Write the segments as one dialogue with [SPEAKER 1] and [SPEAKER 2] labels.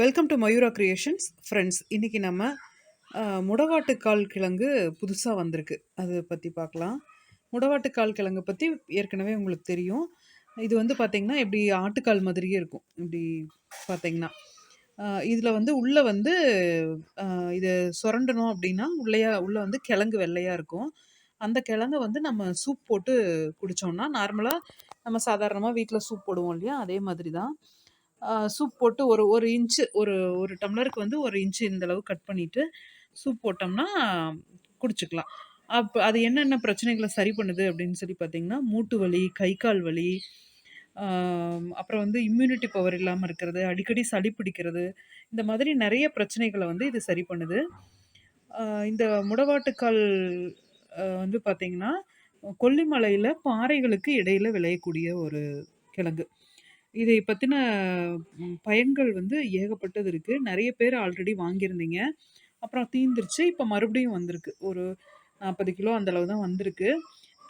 [SPEAKER 1] Welcome to Mayura creations friends இன்றைக்கி நம்ம முடவாட்டுக்கால் கிழங்கு புதுசாக வந்திருக்கு. அதை பற்றி பார்க்கலாம். முடவாட்டுக்கால் கிழங்கு பற்றி ஏற்கனவே உங்களுக்கு தெரியும். இது வந்து பார்த்திங்கன்னா இப்படி ஆட்டுக்கால் மாதிரியே இருக்கும். இப்படி பார்த்திங்கன்னா இதில் வந்து உள்ளே வந்து இதை சுரண்டணும் அப்படின்னா உள்ளேயா உள்ளே வந்து கிழங்கு வெள்ளையாக இருக்கும். அந்த கிழங்கை வந்து நம்ம சூப் போட்டு குடித்தோம்னா நார்மலாக நம்ம சாதாரணமாக வீட்டில் சூப் போடுவோம் இல்லையா? அதே மாதிரி தான் சூப் போட்டு ஒரு ஒரு இன்ச்சு ஒரு ஒரு டம்ளருக்கு வந்து ஒரு இன்ச்சு இந்த அளவு கட் பண்ணிவிட்டு சூப் போட்டோம்னா குடிச்சுக்கலாம். அப்போ அது என்னென்ன பிரச்சனைகளை சரி பண்ணுது அப்படின்னு சொல்லி பார்த்தீங்கன்னா மூட்டு வலி கை கால் வலி அப்புறம் வந்து இம்யூனிட்டி பவர் இல்லாமல் இருக்கிறது அடிக்கடி சளி பிடிக்கிறது இந்த மாதிரி நிறைய பிரச்சனைகளை வந்து இது சரி பண்ணுது. இந்த முடவாட்டுக்கால் வந்து பார்த்தீங்கன்னா கொல்லிமலையில் பாறைகளுக்கு இடையில் விளையக்கூடிய ஒரு கிழங்கு. இதை பற்றின பயன்கள் வந்து ஏகப்பட்டது இருக்குது நிறைய பேர் ஆல்ரெடி வாங்கியிருந்தீங்க. அப்புறம் தீந்துருச்சு. இப்போ மறுபடியும் வந்திருக்கு. ஒரு நாற்பது கிலோ அந்த அளவு தான் வந்திருக்கு.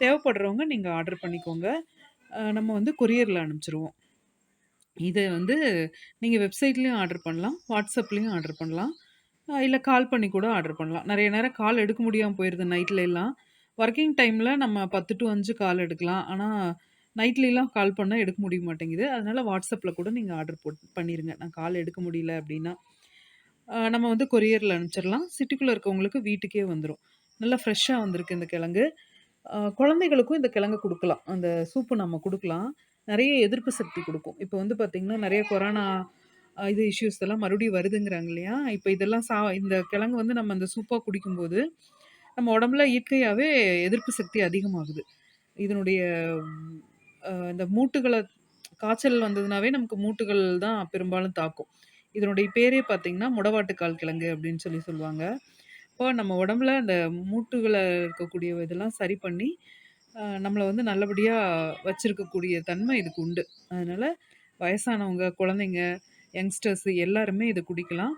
[SPEAKER 1] தேவைப்படுறவங்க நீங்கள் ஆர்டர் பண்ணிக்கோங்க. நம்ம வந்து கொரியரில் அனுப்பிச்சிருவோம். இதை வந்து நீங்கள் வெப்சைட்லேயும் ஆர்டர் பண்ணலாம். வாட்ஸ்அப்லேயும் ஆர்டர் பண்ணலாம். இல்லை கால் பண்ணி கூட ஆர்டர் பண்ணலாம். நிறைய நேரம் கால் எடுக்க முடியாமல் போயிடுது நைட்ல எல்லாம். ஒர்க்கிங் டைமில் நம்ம பத்து டு அஞ்சு கால் எடுக்கலாம். ஆனால் நைட்லலாம் கால் பண்ணால் எடுக்க முடிய மாட்டேங்குது. அதனால் வாட்ஸ்அப்பில் கூட நீங்கள் ஆர்டர் போட் பண்ணிடுங்க நான் கால் எடுக்க முடியல அப்படின்னா நம்ம வந்து கொரியரில் அனுப்பிச்சிடலாம் சிட்டிக்குள்ளே இருக்கவங்களுக்கு வீட்டுக்கே வந்துடும் நல்லா ஃப்ரெஷ்ஷாக வந்திருக்கு இந்த கிழங்கு. குழந்தைகளுக்கும் இந்த கிழங்கு கொடுக்கலாம். அந்த சூப்பு நம்ம கொடுக்கலாம். நிறைய எதிர்ப்பு சக்தி கொடுக்கும். இப்போ வந்து பார்த்திங்கன்னா நிறைய கொரோனா இது இஷ்யூஸ் எல்லாம் மறுபடியும் வருதுங்கிறாங்க இல்லையா? இப்போ இதெல்லாம் சா இந்த கிழங்கு வந்து நம்ம அந்த சூப்பாக குடிக்கும்போது நம்ம உடம்புல இயற்கையாகவே எதிர்ப்பு சக்தி அதிகமாகுது. இதனுடைய இந்த மூட்டுகளை காய்ச்சல் வந்ததுனாவே நமக்கு மூட்டுகள் தான் பெரும்பாலும் தாக்கும். இதனுடைய பேரே பார்த்தீங்கன்னா முடவாட்டுக்கால் கிழங்கு அப்படின்னு சொல்லி சொல்லுவாங்க. இப்போ நம்ம உடம்புல அந்த மூட்டுகளை இருக்கக்கூடிய இதெல்லாம் சரி பண்ணி நம்மளை வந்து நல்லபடியாக வச்சுருக்கக்கூடிய தன்மை இதுக்கு உண்டு. அதனால் வயசானவங்க குழந்தைங்க யங்ஸ்டர்ஸ் எல்லாருமே இது குடிக்கலாம்.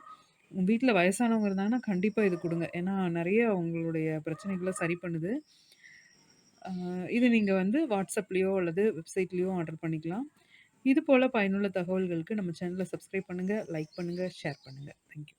[SPEAKER 1] வீட்டில் வயசானவங்க இருந்தாங்கன்னா கண்டிப்பாக இது கொடுங்க. ஏன்னா நிறைய அவங்களுடைய பிரச்சனைகளை சரி பண்ணுது. இது நீங்கள் வந்து வாட்ஸ்அப்லேயோ அல்லது வெப்சைட்லேயோ ஆர்டர் பண்ணிக்கலாம். இது போல் பயனுள்ள தகவல்களுக்கு நம்ம சேனலை சப்ஸ்கிரைப் பண்ணுங்கள் லைக் பண்ணுங்கள் ஷேர் பண்ணுங்கள் தேங்க்யூ